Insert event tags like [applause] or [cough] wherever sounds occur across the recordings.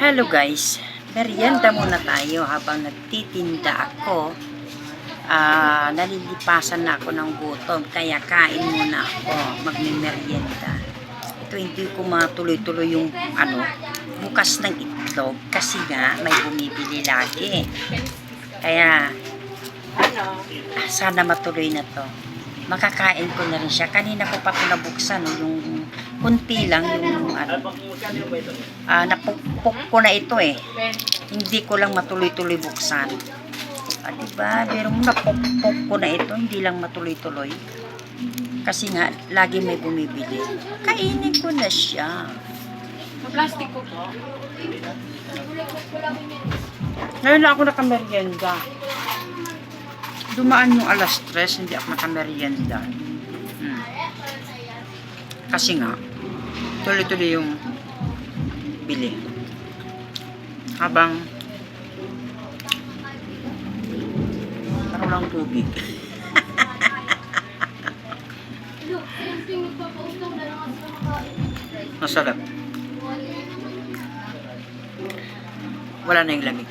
Hello guys, merienda muna tayo habang nagtitinda ako. Ah, nalilipasan na ako ng gutom, kaya kain muna ako, magme-merienda. Ito hindi ko matuloy-tuloy yung ano, bukas ng itlog kasi nga may bumibili lagi. Kaya ah, sana matuloy na to. Makakain ko na rin siya. Kanina ko pa ito nabuksan, no, yung kunti lang yung ano, ah, napukpok ko na ito eh. Hindi ko lang matuloy-tuloy buksan. Ah, diba? Pero napukpok ko na ito, hindi lang matuloy-tuloy. Kasi nga, lagi may bumibili. Kainin ko na siya. Plastic ko po. Ngayon lang ako nakamerienda. Dumaan yung alas 3, hindi ako nakamerienda. Hmm. Kasi nga, tuloy-tuloy yung bili. Habang parang lang tubig. [laughs] Masarap. Wala na yung lamig.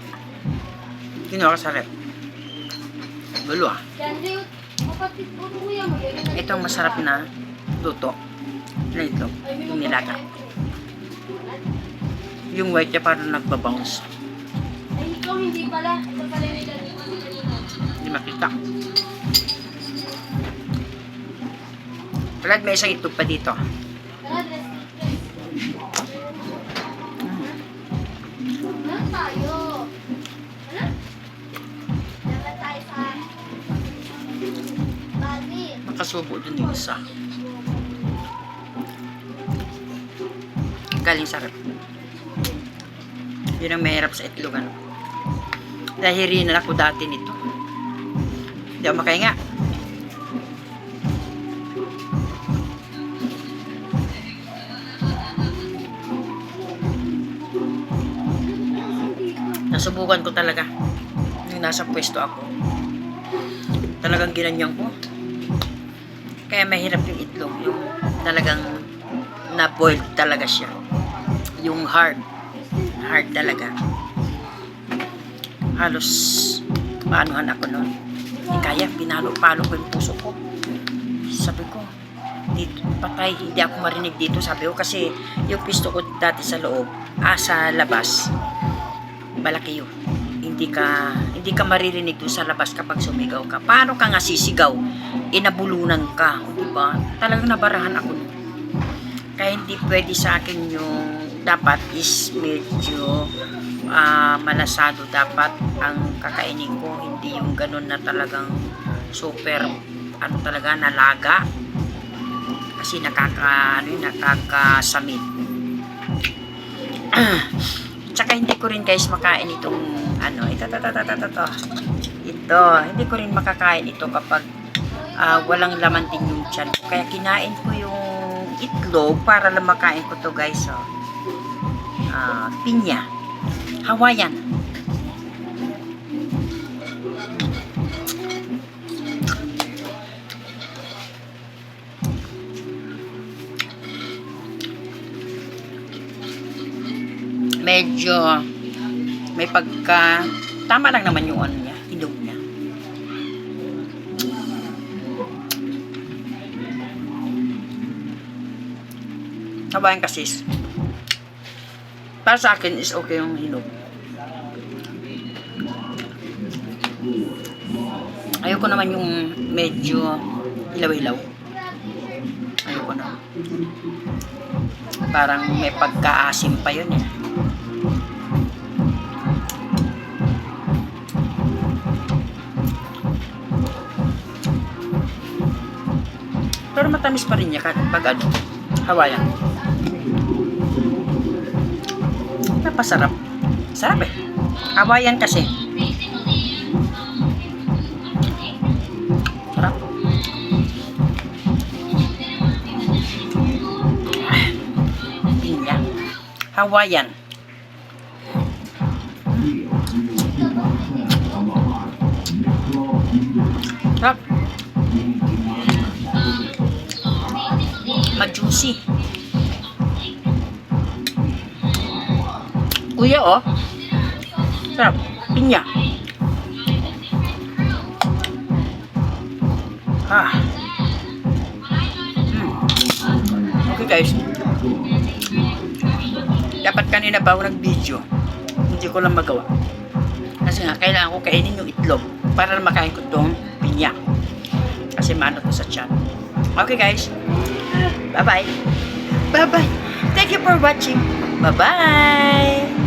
Kinuha ka sa rep. Gulo ah. Ito ang masarap na luto. Na ito. Yung nilaga. Yung white niya parang nagbabounce. Ay, ikaw hindi pala. Ito pala nilagay kanina. Hindi makita. Wala, may isang itlog pa dito. Nakasubo dun yung isa. Galing sa rep. Yun ang mahirap sa itlog ano. Lahirinan ako dati nito. Hindi ako makahinga. Nasubukan ko talaga. Yung nasa pwesto ako. Talagang ginanyan ko. Kaya mahirap yung itlog. Yung talagang na-boiled talaga siya. Yung hard. Hard talaga. Halos maanuhan ako noon. Hindi kaya, pinalo-palo ko yung puso ko. Sabi ko, dito, patay, hindi ako marinig dito. Sabi ko kasi yung pisto ko dati sa loob, ah, sa labas, malaki yun. Hindi ka, hindi ka maririnig doon sa labas kapag sumigaw ka. Paano ka nga sisigaw? Inabulunan ka, di ba? Talagang nabarahan ako. nun. Kaya hindi pwede sa akin yung dapat is medyo ah, malasado dapat ang kakainin ko. Hindi yung ganun na talagang super, ano talaga, nalaga. Kasi nakaka, ano yun, nakakasamid. [clears throat] Tsaka hindi ko rin guys makain itong ano, ito, ito, ito, ito, ito, ito. Hindi ko rin makakain ito kapag ah, walang laman din yung tiyan ko. Kaya kinain ko yung itlog para lang makain ko to guys. Oh. Ah, pinya. Hawaiian. medyo may pagka tama lang naman yung ano. Sabayan kasi para sa akin is okay yung hinog. Ayoko naman yung medyo ilaw-ilaw. Ayoko na. Parang may pagkaasim pa yun eh. Pero matamis pa rin niya pag ano, Hawaiian. Napasarap. Sarap eh. Hawaiian kasi. Sarap. Ah. Hawaiian. Sarap. Ma-juicy. Kuya, oh. Sarap. Pinya. Ah. Hmm. Okay guys. Dapat kanina pa ako nag-video. Hindi ko lang magawa. Kasi nga, kailangan ko kainin yung itlog para makain ko tong pinya. Kasi mano to sa chan. Okay guys. Bye-bye. Bye-bye. Thank you for watching. Bye-bye.